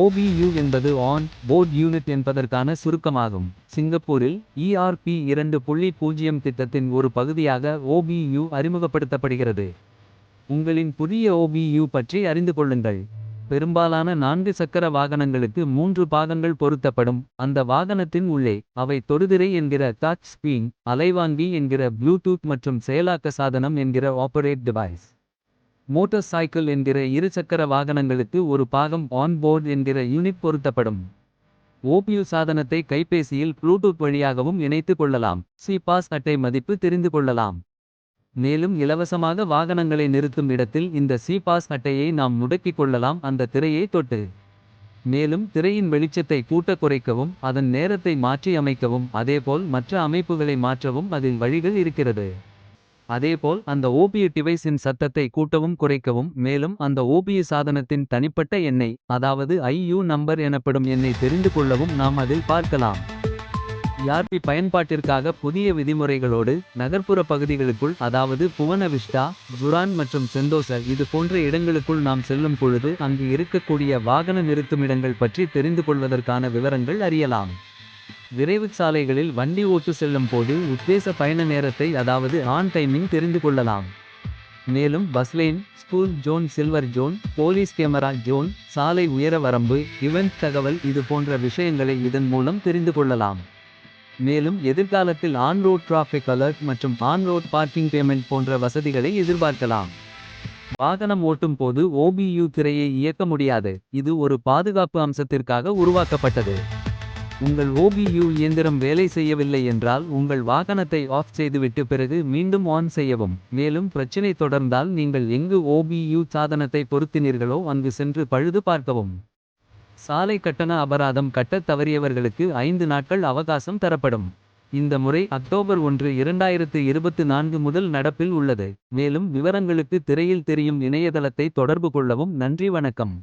OBU என்பது on board unit என்பதற்கான சுருக்கமாகும். சிங்கப்பூரில் ERP இரண்டு புள்ளி பூஜ்ஜியம் திட்டத்தின் ஒரு பகுதியாக OBU அறிமுகப்படுத்தப்படுகிறது. உங்களின் புதிய OBU பற்றி அறிந்து கொள்ளுங்கள். பெரும்பாலான நான்கு சக்கர வாகனங்களுக்கு மூன்று பாகங்கள் பொருத்தப்படும். அந்த வாகனத்தின் உள்ளே அவை தொடுதிரை என்கிற டச் ஸ்கிரீன் அலைவாங்கி என்கிற ப்ளூடூத் மற்றும் செயலாக்க சாதனம் என்கிற ஆப்பரேட் டிவைஸ் மோட்டார் சைக்கிள் என்கிற இருசக்கர வாகனங்களுக்கு ஒரு பாகம் ஆன் போர்ட் என்கிற யூனிட் பொருத்தப்படும். ஓபியு சாதனத்தை கைபேசியில் ப்ளூடூத் வழியாகவும் இணைத்துக் கொள்ளலாம். சி பாஸ் அட்டை மதிப்பு தெரிந்து கொள்ளலாம். மேலும் இலவசமாக வாகனங்களை நிறுத்தும் இடத்தில் இந்த சி பாஸ் அட்டையை நாம் முடக்கிக் கொள்ளலாம். அந்த திரையை தொட்டு. மேலும் திரையின் வெளிச்சத்தை கூட்ட குறைக்கவும் அதன் நேரத்தை மாற்றி அமைக்கவும் அதேபோல் மற்ற அமைப்புகளை மாற்றவும் அதில் வழிகள் இருக்கிறது. அதேபோல் அந்த ஓபியு டிவைஸின் சத்தத்தை கூட்டவும் குறைக்கவும் மேலும் அந்த ஓபிய சாதனத்தின் தனிப்பட்ட எண்ணை அதாவது ஐயு நம்பர் எனப்படும் எண்ணை தெரிந்து கொள்ளவும் நாம் அதில் பார்க்கலாம். யார்பி பயன்பாட்டிற்காக புதிய விதிமுறைகளோடு நகர்ப்புற பகுதிகளுக்குள் அதாவது புவனவிஷ்டா ஜுரான் மற்றும் செந்தோசர் இது போன்ற இடங்களுக்குள் நாம் செல்லும் பொழுது அங்கு இருக்கக்கூடிய வாகன நிறுத்துமிடங்கள் பற்றி தெரிந்து கொள்வதற்கான விவரங்கள் அறியலாம். விரைவு சாலைகளில் வண்டி ஓட்டு செல்லும் போது உத்தேச பயண நேரத்தை அதாவது ஆன் டைமிங் தெரிந்து கொள்ளலாம். மேலும் bus lane school zone silver zone police camera zone சாலை உயர வரம்பு இவெண்ட் தகவல் இது போன்ற விஷயங்களை இதன் மூலம் தெரிந்து கொள்ளலாம். மேலும் எதிர்காலத்தில் ஆன் ரோட் டிராஃபிக் அலர்ட் மற்றும் ஆன் ரோட் பார்க்கிங் பேமெண்ட் போன்ற வசதிகளை எதிர்பார்க்கலாம். வாகனம் ஓட்டும் போது ஓபியு திரையை இயக்க முடியாது. இது ஒரு பாதுகாப்பு அம்சத்திற்காக உருவாக்கப்பட்டது. உங்கள் OBU இயந்திரம் வேலை செய்யவில்லை என்றால் உங்கள் வாகனத்தை ஆஃப் செய்துவிட்டு பிறகு மீண்டும் ஆன் செய்யவும். மேலும் பிரச்சினை தொடர்ந்தால் நீங்கள் எங்கு OBU சாதனத்தை பொருத்தினீர்களோ அங்கு சென்று பழுது பார்க்கவும். சாலை கட்டண அபராதம் கட்டத் தவறியவர்களுக்கு ஐந்து நாட்கள் அவகாசம் தரப்படும். இந்த முறை அக்டோபர் ஒன்று இரண்டாயிரத்து இருபத்து நான்கு முதல் நடப்பில் உள்ளது. மேலும் விவரங்களுக்கு திரையில் தெரியும் இணையதளத்தை தொடர்பு கொள்ளவும் நன்றி வணக்கம்.